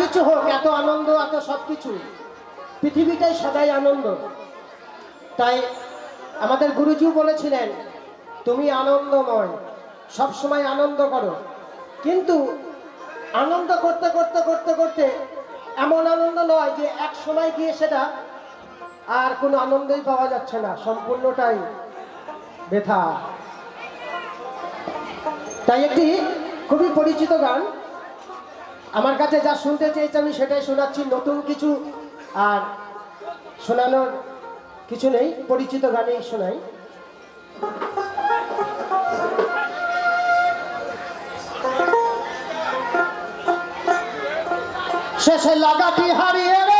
কিছু হোক, এত আনন্দ, এত সব কিছু পৃথিবীটাই সদাই আনন্দ। তাই আমাদের গুরুজি বলেছিলেন, তুমি আনন্দময় সব সময় আনন্দ করো। কিন্তু আনন্দ করতে করতে করতে করতে এমন আনন্দ নয় যে এক সময় গিয়ে সেটা আর কোনো আনন্দই পাওয়া যাচ্ছে না, সম্পূর্ণটাই ব্যথা। তাই একটি খুবই পরিচিত গান আমার কাছে যা শুনতে চেয়েছে আমি সেটাই শোনাচ্ছি। নতুন কিছু আর শোনানোর কিছু নেই, পরিচিত গানেই শোনাই। শেষে লাগাটি হারিয়ে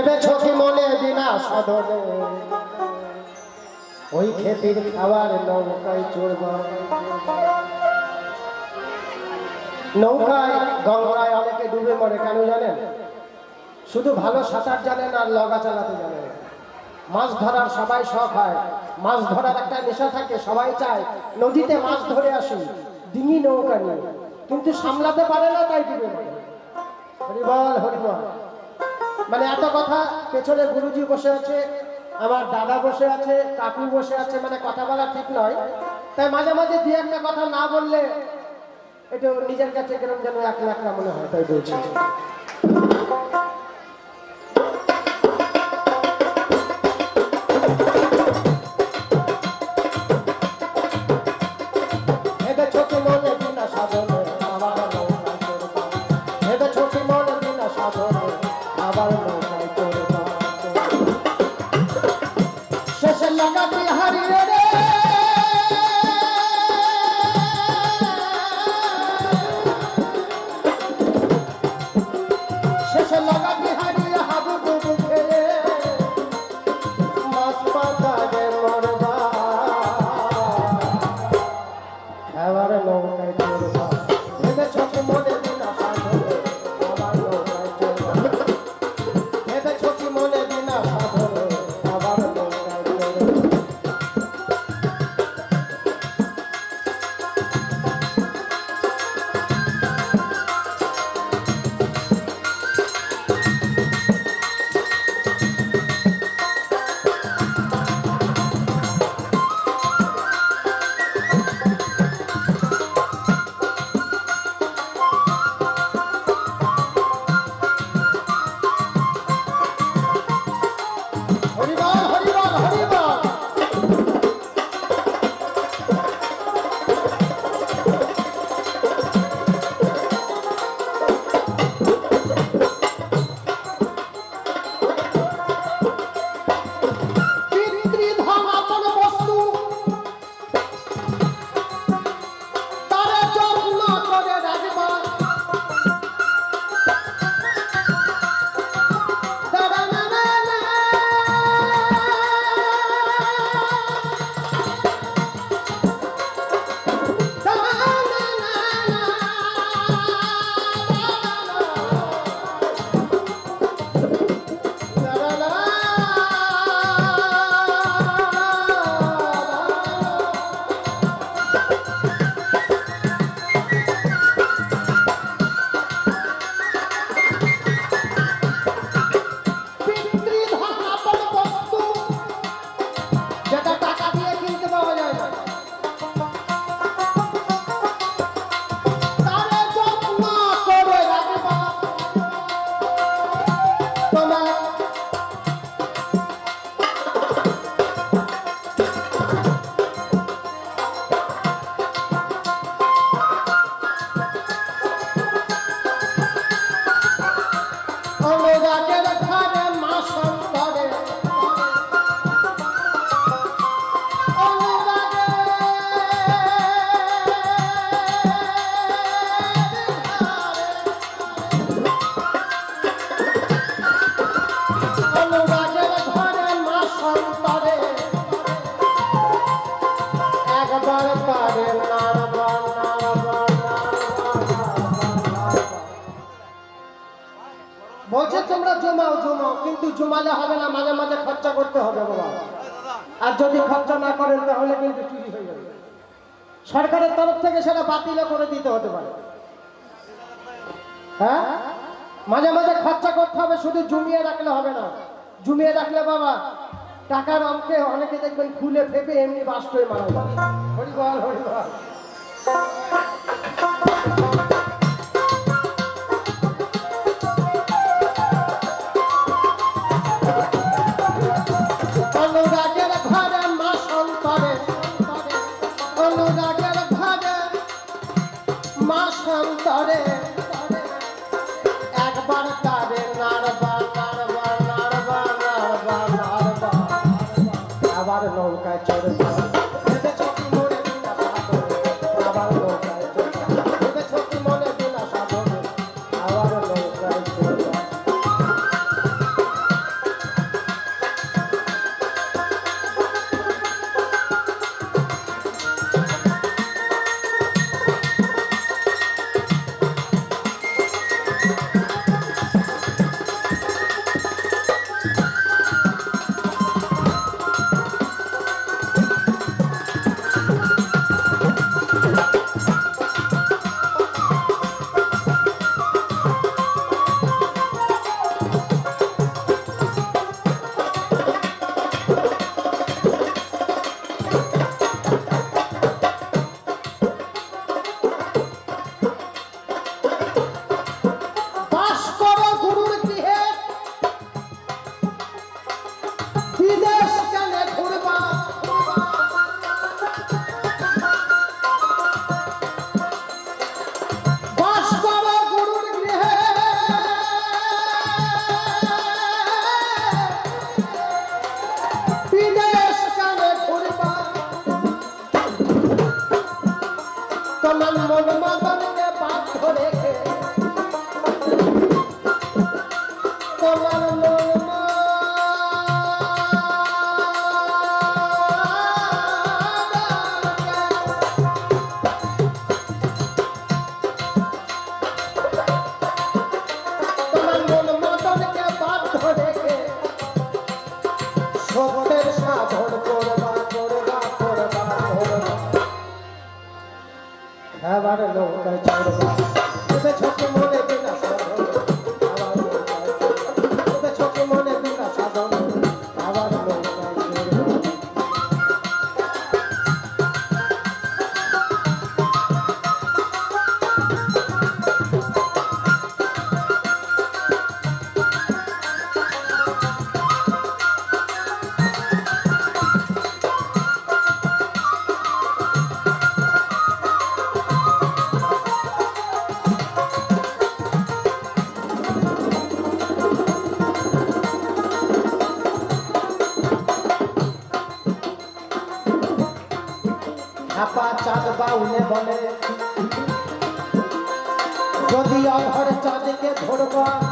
ভেবেছ কি মনে বিনা সাধনে? ওই খেতির খাবার নৌকায় চড়ব। নৌকায়, গঙ্গায় অনেকে ডুবে মরে, কেন জানেন? শুধু ভালো সাঁতার জানেন আর লগা চালাতে জানেন মাছ ধরার সবাই শখ হয়। মাছ ধরার একটা নেশা থাকে, সবাই চায়, নদীতে মাছ ধরে আসি, ডিঙি নৌকা নিয়ে। কিন্তু সামলাতে পারে না, তাই ডুবে মরে। হরিবল হরিবল। মানে এত কথা, পেছনে গুরুজি বসে আছে, আমার দাদা বসে আছে, কাকু বসে আছে মানে কথা বলা ঠিক নয়। তাই মাঝে মাঝে দু একটা কথা না বললে, এটা নিজের কাছে কেরম যেন এক লাখ মনে হয়, তাই বলছি। জুমাও জুমাও। কিন্তু জুমালে হবে না, মাঝে মাঝে খরচা করতে হবে বাবা। আর যদি খরচা না করেন, তাহলে কিন্তু চুরি হয়ে যাবে। সরকারের তরফ থেকে সেটা বাতিলও করে দিতে হতে পারে। হ্যাঁ? মাঝে মাঝে খরচা করতে হবে, শুধু জমিয়ে রাখলে হবে না। জমিয়ে রাখলে বাবা, টাকার অঙ্কে অনেকে দেখবেন খুলে ফেপে এমনি বাস্ট হয়ে মারা যায়। হরিবল হরিবল। 잘해. মাতা বলে। যদি অধর চাঁদকে ধরবা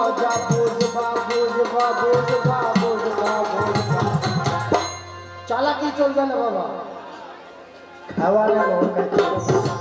মজা বুঝবা বুঝবা বুঝবা বুঝবা বুঝবা চালাকি চলবে না বাবা খাওয়া না